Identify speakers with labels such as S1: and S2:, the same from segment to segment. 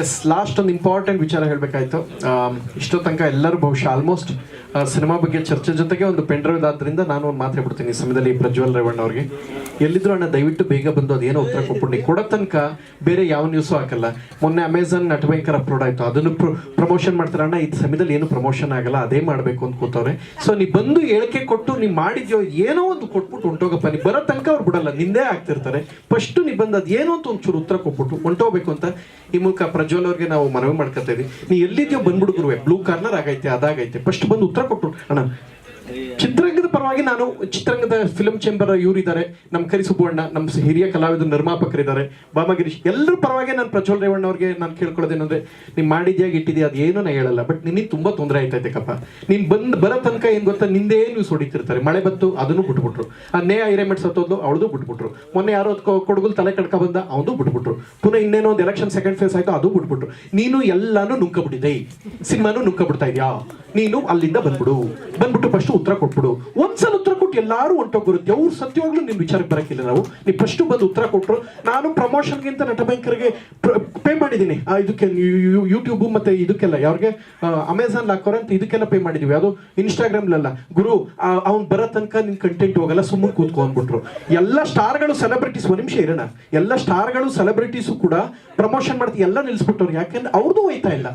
S1: S last ಒಂದು important ವಿಚಾರ ಹೇಳಬೇಕಾಯ್ತು. ಇಷ್ಟೋ ತನಕ ಎಲ್ಲರೂ ಬಹುಶಃ ಆಲ್ಮೋಸ್ಟ್ ಸಿನಿಮಾ ಬಗ್ಗೆ ಚರ್ಚೆ ಜೊತೆಗೆ ಒಂದು ಪೆಂಡ್ರೈವ್ ಆದ್ರಿಂದ ನಾನು ಒಂದು ಮಾತು ಬಿಡ್ತೀನಿ ಈ ಸಮಯದಲ್ಲಿ ಪ್ರಜ್ವಲ್ ರೇವಣ್ಣ ಅವ್ರಿಗೆ. ಎಲ್ಲಿದ್ರು ಅಣ್ಣ ದಯವಿಟ್ಟು ಬೇಗ ಬಂದು ಅದೇನೋ ಉತ್ತರ ಕೊಟ್ಬಿಡಿ ಕೊಡೋ ತನಕ ಬೇರೆ ಯಾವ ನ್ಯೂಸು ಹಾಕಲ್ಲ. ಮೊನ್ನೆ ಅಮೆಝಾನ್ ನಟಭಯಂಕರ ಅಪ್ಲೋಡ್ ಆಯಿತು. ಅದನ್ನು ಪ್ರಮೋಷನ್ ಮಾಡ್ತಾರೆ. ಅಣ್ಣ, ಈ ಸಮಯದಲ್ಲಿ ಏನು ಪ್ರಮೋಷನ್ ಆಗಲ್ಲ. ಅದೇ ಮಾಡಬೇಕು ಅಂತ ಕೂತವ್ರೆ. ಸೊ ನೀ ಬಂದು ಹೇಳಿಕೆ ಕೊಟ್ಟು ನೀವು ಮಾಡಿದ್ಯೋ ಏನೋ ಒಂದು ಕೊಟ್ಬಿಟ್ಟು ಹೊಂಟೋಗಪ್ಪ. ನೀ ಬರೋ ತನಕ ಅವ್ರು ಬಿಡಲ್ಲ. ನಿಂದೇ ಆಗ್ತಿರ್ತಾರೆ. ಫಸ್ಟು ನೀ ಬಂದು ಅದೇನೋ ಅಂತ ಒಂಚೂರು ಉತ್ತರ ಕೊಟ್ಬಿಟ್ಟು ಹೊಂಟೋಗ್ಬೇಕು ಅಂತ ಈ ಮೂಲಕ ಪ್ರಜ್ವಲ್ ಅವ್ರಿಗೆ ನಾವು ಮನವಿ ಮಾಡ್ಕೊತಾ ಇದೀವಿ. ನೀ ಎಲ್ಲಿದ್ಯೋ ಬಂದ್ಬಿಡುಗುರುವೆ ಬ್ಲೂ ಕಾರ್ನರ್ ಆಗೈತೆ, ಅದಾಗೈತೆ. ಫಸ್ಟ್ ಬಂದು ಉತ್ತರ ಕೊಟ್ಟು ಅಣ್ಣ ಚಿತ್ರರಂಗದ ಪರವಾಗಿ ನಾನು ಚಿತ್ರರಂಗದ ಫಿಲ್ಮ್ ಚೇಂಬರ್ ಇವರಿದ್ದಾರೆ ನಮ್ಮ ಕರಿ ಸುಬ್ಬಣ್ಣ ನಮ್ಮ ಹಿರಿಯ ಕಲಾವಿದರು ನಿರ್ಮಾಪಕರಿದ್ದಾರೆ ಬಾಮಗಿರೀಶ್, ಎಲ್ಲರೂ ಪರವಾಗಿ ನಾನು ಪ್ರಜ್ವಲ್ ರೇವಣ್ಣ ಅವ್ರಿಗೆ ನಾನು ಕೇಳ್ಕೊಳ್ಳೋದೇನಂದ್ರೆ, ನೀನ್ ಮಾಡಿದ್ಯಾಗ ಇಟ್ಟಿದ್ಯಾ ಅದು ಏನೂ ನಾ ಹೇಳಲ್ಲ ಬಟ್ ನಿನಗೆ ತುಂಬಾ ತೊಂದರೆ ಆಯ್ತೈತೆ ಕಪ್ಪ ನೀನ್ ಬಂದ್ ಬರೋ ತನಕ ಏನು ಗೊತ್ತಾ, ನಿಂದೇ ನೀವು ಸೊಡಿತಿರ್ತಾರೆ ಮಳೆ ಬಂತು, ಅದನ್ನು ಬಿಟ್ಬಿಟ್ರು. ಆ ನೇ ಐರೇಮೆಂಟ್ ಸತ್ತೋದ್ಲು, ಅವಳದು ಬಿಟ್ಬಿಟ್ರು. ಮೊನ್ನೆ ಯಾರೋ ಕೊಡಗುಲ್ ತಲೆ ಕಡ್ಕ ಬಂದ, ಅವನು ಬಿಟ್ಬಿಟ್ರು. ಪುನಃ ಇನ್ನೇನೋ ಒಂದು ಎಲೆಕ್ಷನ್ ಸೆಕೆಂಡ್ ಫೇಸ್ ಆಯ್ತು, ಅದು ಬಿಟ್ಬಿಟ್ರು. ನೀನು ಎಲ್ಲಾನು ನುಂಕಬಿಟ್ಟಿದೆ ಸಿನಿಮಾನು ನುಂಕಬಿಡ್ತಾ ಇದ್ಯಾ? ನೀನು ಅಲ್ಲಿಂದ ಬಂದ್ಬಿಡು. ಬಂದ್ಬಿಟ್ಟು ಫಸ್ಟ್ ಉತ್ತರ ಕೊಟ್ಬಿಡು. ಒಂದ್ಸಲ ಉತ್ತರ ಕೊಟ್ಟು ಎಲ್ಲಾರು ಹೊಂಟೋಗಿರುತ್ತೆ ಅವ್ರು ಸತ್ಯವಾಗ್ಲೂ ನಿಮ್ಮ ವಿಚಾರಕ್ಕೆ ಬರಕ್ಕಿಲ್ಲ ನಾವು. ನೀವು ಫಸ್ಟ್ ಬಂದು ಉತ್ತರ ಕೊಟ್ಟರು ನಾನು ಪ್ರಮೋಷನ್ಗಿಂತ ನಟ ಬ್ಯಾಂಕರ್ಗೆ ಪೇ ಮಾಡಿದ್ದೀನಿ. ಇದಕ್ಕೆ ಯೂಟ್ಯೂಬ್ ಮತ್ತೆ ಇದಕ್ಕೆಲ್ಲ, ಯಾವ್ರಿಗೆ? ಅಮೆಝಾನ್ ಹಾಕೋರ್ ಅಂತ ಇದಕ್ಕೆಲ್ಲ ಪೇ ಮಾಡಿದೀವಿ. ಅದು ಇನ್ಸ್ಟಾಗ್ರಾಮ್ಲೆಲ್ಲ ಗುರು ಅವ್ನು ಬರೋ ತನಕ ನಿನ್ ಕಂಟೆಂಟ್ ಹೋಗಲ್ಲ, ಸುಮ್ಮನೆ ಕೂತ್ಕೊ ಅಂದ್ಬಿಟ್ರು. ಎಲ್ಲ ಸ್ಟಾರ್ಗಳು ಸೆಲೆಬ್ರಿಟೀಸ್ ಒಂದು ನಿಮಿಷ ಇರೋಣ. ಎಲ್ಲ ಸ್ಟಾರ್ಗಳು ಸೆಲೆಬ್ರಿಟೀಸು ಕೂಡ ಪ್ರಮೋಷನ್ ಮಾಡ್ತೀವಿ ಎಲ್ಲ ನಿಲ್ಸ್ಬಿಟ್ಟವ್ರು. ಯಾಕೆಂದ್ರೆ ಅವ್ರದ್ದು ಹೋಯ್ತಾ ಇಲ್ಲ.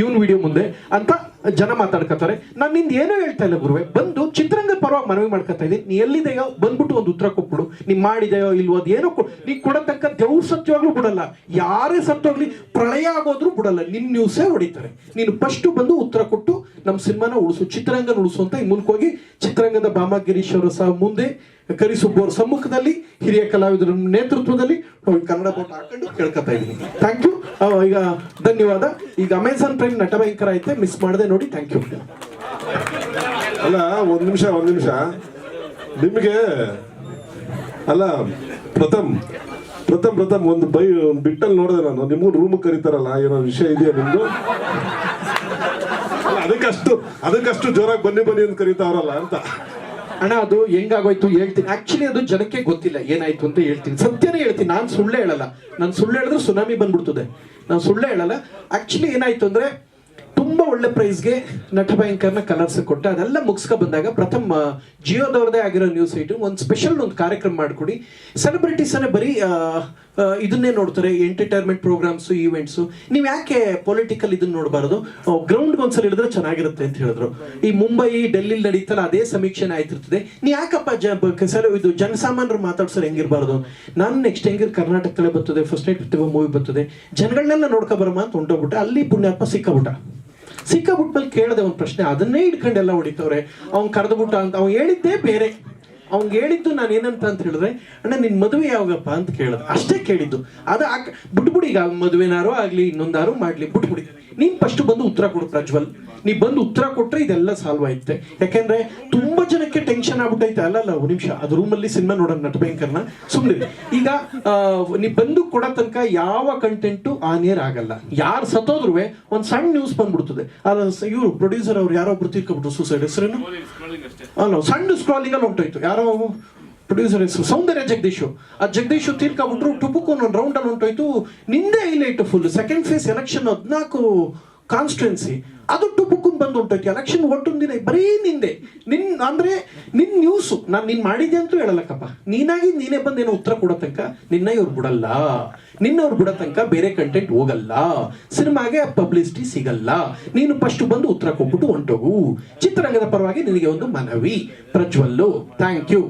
S1: ಇವನ್ ವಿಡಿಯೋ ಮುಂದೆ ಅಂತ ಜನ ಮಾತಾಡ್ಕೋತಾರೆ ನಾನು ನಿಂದ ಏನೋ ಹೇಳ್ತಾ ಇಲ್ಲ ಗುರುವೆ. ಬಂದು ಚಿತ್ರರಂಗದ ಪರವಾಗಿ ಮನವಿ ಮಾಡ್ಕೊತಾ ಇದ್ದೀನಿ. ನೀ ಎಲ್ಲಿದೆಯೋ ಬಂದ್ಬಿಟ್ಟು ಒಂದು ಉತ್ತರ ಕೊಟ್ಬಿಡು. ನೀ ಮಾಡಿದೆಯೋ ಇಲ್ವೋ ಅದೇನೋ ನೀ ಕೊಡತಕ್ಕ ದೇವ್ರ ಸತ್ಯವಾಗ್ಲೂ ಬಿಡಲ್ಲ. ಯಾರೇ ಸತ್ಯವಾಗ್ಲಿ ಪ್ರಳಯ ಆಗೋದ್ರು ಬಿಡಲ್ಲ. ನಿನ್ ನ್ಯೂಸೇ ಹೊಡಿತಾರೆ. ನೀನು ಫಸ್ಟ್ ಬಂದು ಉತ್ತರ ಕೊಟ್ಟು ನಮ್ಮ ಸಿನಿಮಾನ ಉಳಿಸು. ಚಿತ್ರರಂಗನ ಉಳಿಸು ಅಂತ ಈ ಹೋಗಿ ಚಿತ್ರರಂಗದ ಬಾಮಾಗಿರೀಶ್ ಅವರು ಸಹ ಮುಂದೆ ಕರಿಸುಬ್ಬವ್ರ ಸಮ್ಮುಖದಲ್ಲಿ ಹಿರಿಯ ಕಲಾವಿದರ ನೇತೃತ್ವದಲ್ಲಿ ಕನ್ನಡ ಬೋಟ್ ಹಾಕೊಂಡು ಕೇಳ್ಕೊತಾ ಇದ್ದೀನಿ. ಥ್ಯಾಂಕ್ ಯು ಈಗ ಧನ್ಯವಾದ. ಈಗ ಅಮೆಝಾನ್ ಪ್ರೈಮ್ ನಟ ಭಯಂಕರ ಐತೆ. ಮಿಸ್ ಮಾಡದೆ ನೋಡಿ. ಥ್ಯಾಂಕ್ ಯು
S2: ಅಲ್ಲ, ಒಂದ್ ನಿಮಿಷ ಒಂದ್ ನಿಮಿಷ. ನಿಮಗೆ, ಅಲ್ಲ, ಪ್ರಥಮ್ ಪ್ರಥಮ್ ಪ್ರಥಮ್, ಒಂದು ಬೈ ಬಿಟ್ಟಲ್ಲಿ ನೋಡಿದೆ ನಾನು. ನಿಮ್ಗೂ ರೂಮ್ ಕರೀತಾರಲ್ಲ, ಏನೋ ವಿಷಯ ಇದೆಯಾ ನಿಮ್ದು? ಅದಕ್ಕಷ್ಟು ಅದಕ್ಕಷ್ಟು ಜೋರಾಗಿ ಬನ್ನಿ ಬನ್ನಿ ಅಂತ ಕರೀತಾವ್ರಲ್ಲ ಅಂತ.
S1: ಅಣ್ಣ, ಅದು ಹೆಂಗಾಗೋಯ್ತು ಹೇಳ್ತೀನಿ. ಆಕ್ಚುಲಿ ಅದು ಜನಕ್ಕೆ ಗೊತ್ತಿಲ್ಲ. ಏನಾಯ್ತು ಅಂತ ಹೇಳ್ತೀನಿ. ಸತ್ಯನೇ ಹೇಳ್ತೀನಿ. ನಾನು ಸುಳ್ಳು ಹೇಳಲ್ಲ. ನಾನು ಸುಳ್ಳು ಹೇಳಿದ್ರೆ ಸುನಾಮಿ ಬಂದ್ಬಿಡ್ತದೆ. ನಾನು ಸುಳ್ಳು ಹೇಳಲ್ಲ. ಆಕ್ಚುಲಿ ಏನಾಯ್ತು ಅಂದ್ರೆ ತುಂಬಾ ಒಳ್ಳೆ ಪ್ರೈಸ್ಗೆ ನಟ ಭಯಂಕರ್ನ ಕಲರ್ಸ್ ಕೊಟ್ಟ ಅದೆಲ್ಲ ಮುಗಿಸ್ಕೊ ಬಂದಾಗ ಪ್ರಥಮ ಜಿಯೋದವ್ರದೇ ಆಗಿರೋ ನ್ಯೂಸ್ ಐಟು ಒಂದು ಸ್ಪೆಷಲ್ ಒಂದು ಕಾರ್ಯಕ್ರಮ ಮಾಡಿಕೊಡಿ. ಸೆಲೆಬ್ರಿಟೀಸ್ ಬರೀ ಆ, ಆ, ಇದನ್ನೇ ನೋಡ್ತಾರೆ ಎಂಟರ್ಟೈನ್ಮೆಂಟ್ ಪ್ರೋಗ್ರಾಮ್ಸ್ ಈವೆಂಟ್ಸು ನೀವು ಯಾಕೆ ಪೊಲಿಟಿಕಲ್ ಇದನ್ನ ನೋಡಬಾರ್ದು? ಗ್ರೌಂಡ್ ಒಂದ್ಸಲ ಹಿಡಿದ್ರೆ ಚೆನ್ನಾಗಿರುತ್ತೆ ಅಂತ ಹೇಳಿದ್ರು. ಈ ಮುಂಬೈ ಡೆಲ್ಲಿಲಿ ನಡೀತಲ್ಲ ಅದೇ ಸಮೀಕ್ಷೆನ ಆಯ್ತಿರ್ತದೆ. ನೀ ಯಾಕಪ್ಪ ಜ ಸರ್ ಇದು ಜನಸಾಮಾನ್ಯರು ಮಾತಾಡ್ಸೋರು ಹೆಂಗಿರಬಾರ್ದು? ನಾನು ನೆಕ್ಸ್ಟ್ ಹೆಂಗಿರ್ ಕರ್ನಾಟಕದಲ್ಲೇ ಬರ್ತದೆ ಫಸ್ಟ್ ನೈಟ್ ಮೂವಿ ಬರ್ತದೆ. ಜನಗಳನ್ನೆಲ್ಲ ನೋಡ್ಕೊ ಬರಮ್ಮ ಅಂತ ಹೊಂಟೋಗ್ಬಿಟ್ಟು ಅಲ್ಲಿ ಪುಣ್ಯಪ್ಪ ಸಿಕ್ಕಬಿಟ್ಟ ಸಿಕ್ಕಾಬಿಟ್ಮೇಲೆ ಕೇಳದೆ ಒಂದು ಪ್ರಶ್ನೆ, ಅದನ್ನೇ ಇಟ್ಕೊಂಡೆಲ್ಲ ಹೊಡಿತವ್ರೆ. ಅವ್ನ್ ಕರೆದ್ಬಿಟ್ಟ ಅಂತ, ಅವ್ನು ಹೇಳಿದ್ದೇ ಬೇರೆ. ಅವ್ನಿಗೆ ಹೇಳಿದ್ದು ನಾನು ಏನಂತ ಅಂತ ಹೇಳಿದ್ರೆ, ಅಣ್ಣ, ನಿನ್ ಮದುವೆ ಯಾವಾಗಪ್ಪ? ಅಂತ ಕೇಳಿದೆ. ಅಷ್ಟೇ ಕೇಳಿದ್ದು. ಅದು ಬಿಟ್ಬಿಡಿ ಈಗ, ಮದುವೆನಾರೋ ಆಗ್ಲಿ, ಇನ್ನೊಂದಾರು ಮಾಡ್ಲಿ, ಬಿಟ್ಬಿಡಿ. ನೀನ್ ಫಸ್ಟ್ ಬಂದು ಉತ್ತರ ಕೊಡು, ಪ್ರಜ್ವಲ್. ನೀ ಬಂದು ಉತ್ತರ ಕೊಟ್ಟರೆ ಇದೆಲ್ಲ ಸಾಲ್ವ್ ಆಯ್ತೆ ಯಾಕೆಂದ್ರೆ ತುಂಬಾ ಜನಕ್ಕೆ ಟೆನ್ಷನ್ ಆಗ್ಬಿಟ್ಟೈತೆ. ಅಲ್ಲ ಅಲ್ಲ ಒಂದು ನಿಮಿಷ. ಅದು ರೂಮಲ್ಲಿ ಸಿನಿಮಾ ನೋಡೋಣ ನಟ ಭಯಂಕರ್ನ. ಸುಮ್ಮನೆ ಈಗ ನೀ ಬಂದು ಕೊಡೋ ತನಕ ಯಾವ ಕಂಟೆಂಟು ಆನ್ ಏರ್ ಆಗಲ್ಲ. ಯಾರು ಸತ್ತೋದ್ರು ಒಂದು ಸಣ್ಣ ನ್ಯೂಸ್ ಬಂದ್ಬಿಡ್ತದೆ. ಅಲ್ಲ ಇವರು ಪ್ರೊಡ್ಯೂಸರ್ ಅವ್ರು ಯಾರೋ ಒಬ್ರು ತೀರ್ಕೊಬಿಟ್ರು ಸೂಸೈಡ್ ಹೆಸರೇನು? ಅಲ್ಲ, ಸಣ್ಣ ಸ್ಕ್ರಾಲಿಂಗ್ ಅಲ್ಲಿ ಹೊಂಟೋಯ್ತು ಯಾರೋ ಪ್ರೊಡ್ಯೂಸರ್ ಹೆಸರು? ಸೌಂದರ್ಯ ಜಗದೀಶು. ಆ ಜಗದೀಶು ತೀರ್ಕೊಬಿಟ್ರು ಟುಪುಕು ಒಂದು ರೌಂಡ್ ಅಲ್ಲಿ ಹೊಂಟೋಯ್ತು. ನಿಂದೇ highlight full second phase election ಹದಿನಾಲ್ಕು ಕಾನ್ಸ್ಟಿಟ್ಯೂನ್ಸಿ ಅದು ಟುಬುಕ್ಕನ್ ಬಂದು ಹೊಂಟೈತಿ ಎಲೆಕ್ಷನ್ ಒಟ್ಟೊಂದು ದಿನ ಬರೀ ನಿಂದೆ. ನಿನ್ ಅಂದ್ರೆ ನಿನ್ ನ್ಯೂಸು ನಾನು ನೀನ್ ಮಾಡಿದ್ದೆ ಅಂತೂ ಹೇಳಲ್ಲಕ್ಕಪ್ಪ. ನೀನಾಗಿ ನೀನೇ ಬಂದು ಏನೋ ಉತ್ತರ ಕೊಡೋ ತನಕ ನಿನ್ನ ಇವ್ರು ಬಿಡಲ್ಲ. ನಿನ್ನವ್ರು ಬಿಡೋ ತನಕ ಬೇರೆ ಕಂಟೆಂಟ್ ಹೋಗಲ್ಲ. ಸಿನಿಮಾಗೆ ಪಬ್ಲಿಸಿಟಿ ಸಿಗಲ್ಲ. ನೀನು ಫಸ್ಟ್ ಬಂದು ಉತ್ತರ ಕೊಟ್ಬಿಟ್ಟು ಹೊಂಟೋಗು. ಚಿತ್ರರಂಗದ ಪರವಾಗಿ ನಿನಗೆ ಒಂದು ಮನವಿ. ಪ್ರಜ್ವಲ್ಲು ಥ್ಯಾಂಕ್ ಯು